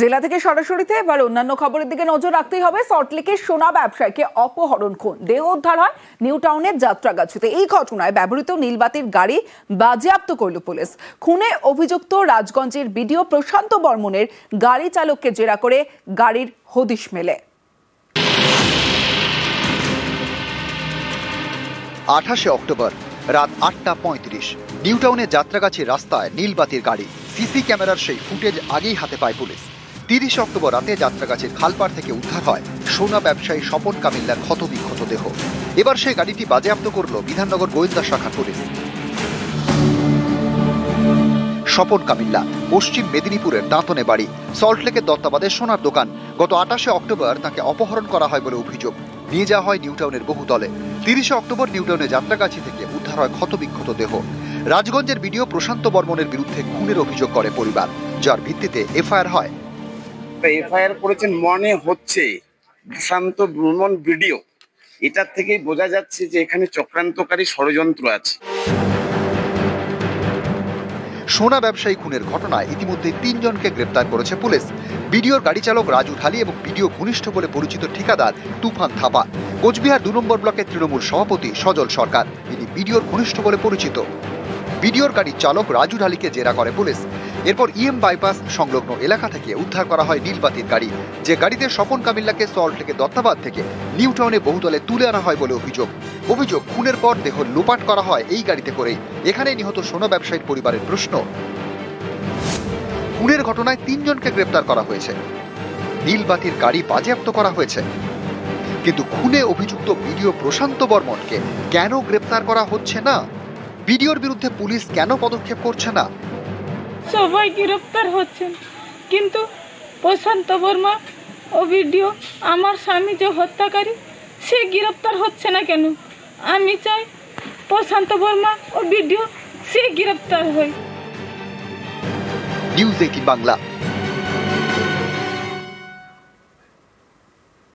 জেলা থেকে সরাসরিতে এবার অন্যান্য খবরের দিকে নজর রাখতেই হবে। সল্টলেকের সোনা ব্যবসায়ীকে অপহরণ খুন। দেহ উদ্ধার হয় নিউ টাউনের যাত্রাগাছিতে। এই ঘটনায় ব্যবহৃত নীলবাতির গাড়ি বাজেয়াপ্ত করল পুলিশ। খুনে অভিযুক্ত রাজগঞ্জের বিডিও প্রশান্ত বর্মনের গাড়ি চালককে জেরা করে গাড়ির হদিশ মেলে। আঠাশে অক্টোবর রাত আটটা পঁয়ত্রিশ। নিউটাউনের যাত্রাগাছির রাস্তায় নীলবাতির গাড়ি। সিসি ক্যামেরার সেই ফুটেজ আগেই হাতে পায় পুলিশ। তিরিশে অক্টোবর রাতে যাত্রাগাছির খালপাড় থেকে উদ্ধার হয় সোনা ব্যবসায়ী স্বপন কামিল্লার ক্ষতবিক্ষত দেহ। এবার সেই গাড়িটি বাজেয়াপ্ত করল বিধাননগর গোয়েন্দা শাখার পুলিশ। স্বপন কামিল্লা, পশ্চিম মেদিনীপুরের দাঁতনে বাড়ি সল্টলেকের দত্তাবাদের সোনার দোকান। গত আটাশে অক্টোবর তাকে অপহরণ করা হয় বলে অভিযোগ। নিয়ে যাওয়া হয় নিউটাউনের বহুতলে তিরিশে অক্টোবর নিউটাউনের যাত্রাগাছি থেকে উদ্ধার হয় ক্ষতবিক্ষত দেহ। রাজগঞ্জের বিডিও প্রশান্ত বর্মনের বিরুদ্ধে খুনের অভিযোগ করে পরিবার, যার ভিত্তিতে এফআইআর হয়। এফআইআর করেছেন মনে হচ্ছে। সুশান্ত ভ্রমণ ভিডিও। এটার থেকেই বোঝা যাচ্ছে যে এখানে চক্রান্তকারী ষড়যন্ত্র আছে। সোনা ব্যবসায়ী খুনের ঘটনায় ইতিমধ্যে তিনজনকে গ্রেপ্তার করেছে পুলিশ। বিডিওর গাড়ি চালক রাজু ঢালি এবং বিডিও ঘনিষ্ঠ বলে পরিচিত ঠিকাদার তুফান থাপা। কোচবিহার দু নম্বর ব্লকের তৃণমূল সভাপতি সজল সরকার। ইনি বিডিওর ঘনিষ্ঠ বলে পরিচিত। বিডিওর গাড়ির চালক রাজু ঢালিকে জেরা করে পুলিশ। এরপর ইএম বাইপাস সংলগ্ন এলাকা থেকে উদ্ধার করা হয় নীলবাতির গাড়ি। যে গাড়িতে স্বপন কামিল্লাকে সল্ট থেকে দত্তাবাদ থেকে নিউ টাউনে বহুতলে তুলে আনা হয় বলে অভিযোগ। অভিযোগ, খুনের পর দেহ লোপাট করা হয় এই গাড়িতে করেই। এখানে নিহত সোনা ব্যবসায়ীর পরিবারের প্রশ্ন। খুনের ঘটনায় তিনজনকে গ্রেপ্তার করা হয়েছে। নীলবাতির গাড়ি বাজেয়াপ্ত করা হয়েছে। কিন্তু খুনে অভিযুক্ত বিডিও প্রশান্ত বর্মনকে কেন গ্রেপ্তার করা হচ্ছে না? বিডিওর বিরুদ্ধে পুলিশ কেন পদক্ষেপ করছে না? সবাই গ্রেপ্তার হচ্ছেন। কিন্তু প্রশান্ত বর্মা ও ভিডিও আমার স্বামী যে হত্যাকারী, সে গ্রেপ্তার হচ্ছে না কেন? আমি চাই প্রশান্ত বর্মা ও ভিডিও সে গ্রেপ্তার হয়। News eighteen Bangla.